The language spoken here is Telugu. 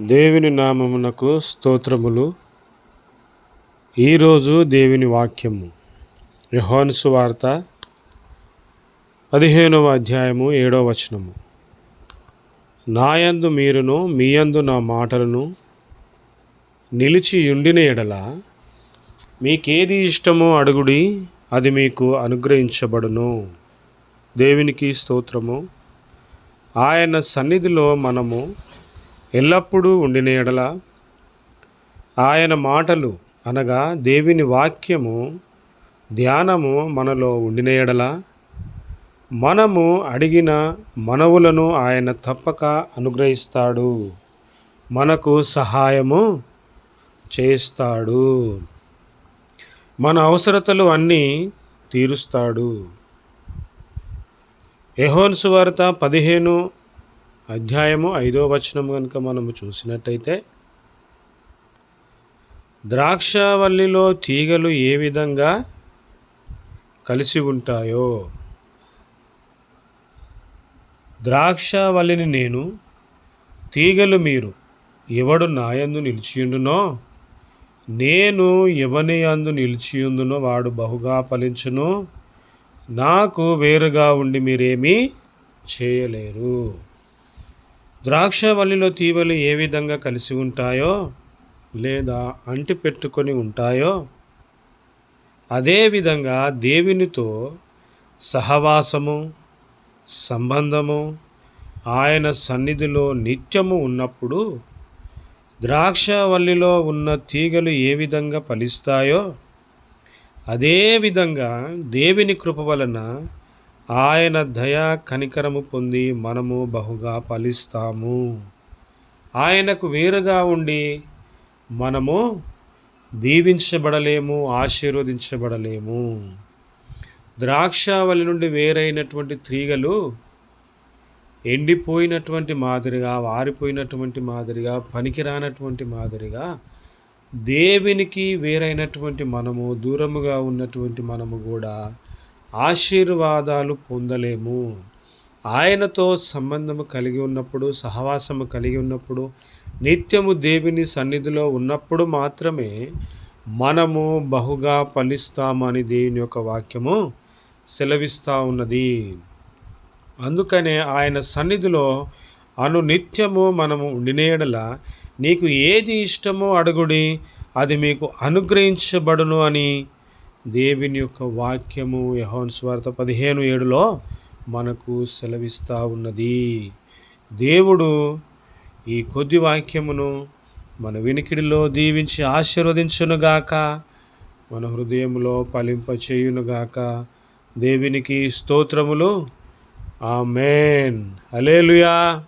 దేవుని నామమునకు స్తోత్రములు. ఈరోజు దేవుని వాక్యము. యహోన్సు వార్త పదిహేనవ అధ్యాయము ఏడవ వచనము. నాయందు మీరును మీయందు నా మాటలను నిలిచి ఉండిన ఎడల మీకేది ఇష్టమో అడుగుడి అది మీకు అనుగ్రహించబడును. దేవునికి స్తోత్రము. ఆయన సన్నిధిలో మనము ఎల్లప్పుడూ ఉండిన ఎడల ఆయన మాటలు అనగా దేవుని వాక్యము ధ్యానము మనలో ఉండిన ఎడల మనము అడిగిన మనవులను ఆయన తప్పక అనుగ్రహిస్తాడు. మనకు సహాయము చేస్తాడు. మన అవసరతలు అన్నీ తీరుస్తాడు. యహోన్సు వార్త పదిహేను అధ్యాయము ఐదో వచనం కనుక మనము చూసినట్టయితే ద్రాక్షవల్లిలో తీగలు ఏ విధంగా కలిసి ఉంటాయో ద్రాక్షవల్లిని నేను తీగలు మీరు ఎవడు నాయందు నిలిచియుండునో నేను ఎవని అందు నిలిచియుందునో వాడు బహుగా ఫలించును నాకు వేరుగా ఉండి మీరేమీ చేయలేరు. ద్రాక్షవల్లిలో తీవలు ఏ విధంగా కలిసి ఉంటాయో లేదా అంటి పెట్టుకొని ఉంటాయో అదేవిధంగా దేవునితో సహవాసము సంబంధము ఆయన సన్నిధిలో నిత్యము ఉన్నప్పుడు ద్రాక్షవల్లిలో ఉన్న తీగలు ఏ విధంగా ఫలిస్తాయో అదేవిధంగా దేవుని కృప వలన ఆయన దయా కనికరము పొంది మనము బహుగా ఫలిస్తాము. ఆయనకు వేరుగా ఉండి మనము దీవించబడలేము ఆశీర్వదించబడలేము. ద్రాక్షావళి నుండి వేరైనటువంటి తీగలు ఎండిపోయినటువంటి మాదిరిగా వారిపోయినటువంటి మాదిరిగా పనికిరానటువంటి మాదిరిగా దేవునికి వేరైనటువంటి మనము దూరముగా ఉన్నటువంటి మనము కూడా ఆశీర్వాదాలు పొందలేము. ఆయనతో సంబంధము కలిగి ఉన్నప్పుడు సహవాసము కలిగి ఉన్నప్పుడు నిత్యము దేవుని సన్నిధిలో ఉన్నప్పుడు మాత్రమే మనము బహుగా ఫలిస్తామని దేవుని యొక్క వాక్యము సెలవిస్తూ ఉన్నది. అందుకనే ఆయన సన్నిధిలో అను నిత్యము మనము ఉండినేడల నీకు ఏది ఇష్టమో అడుగుడి అది మీకు అనుగ్రహించబడును అని దేవుని యొక్క వాక్యము యహోన్ స్వార్థ పదిహేను ఏడులో మనకు సెలవిస్తూ ఉన్నది. దేవుడు ఈ కొద్ది వాక్యమును మన వినికిడిలో దీవించి ఆశీర్వదించునుగాక మన హృదయంలో ఫలింపచేయునుగాక. దేవునికి స్తోత్రములు. ఆ మేన్ అలేలుయా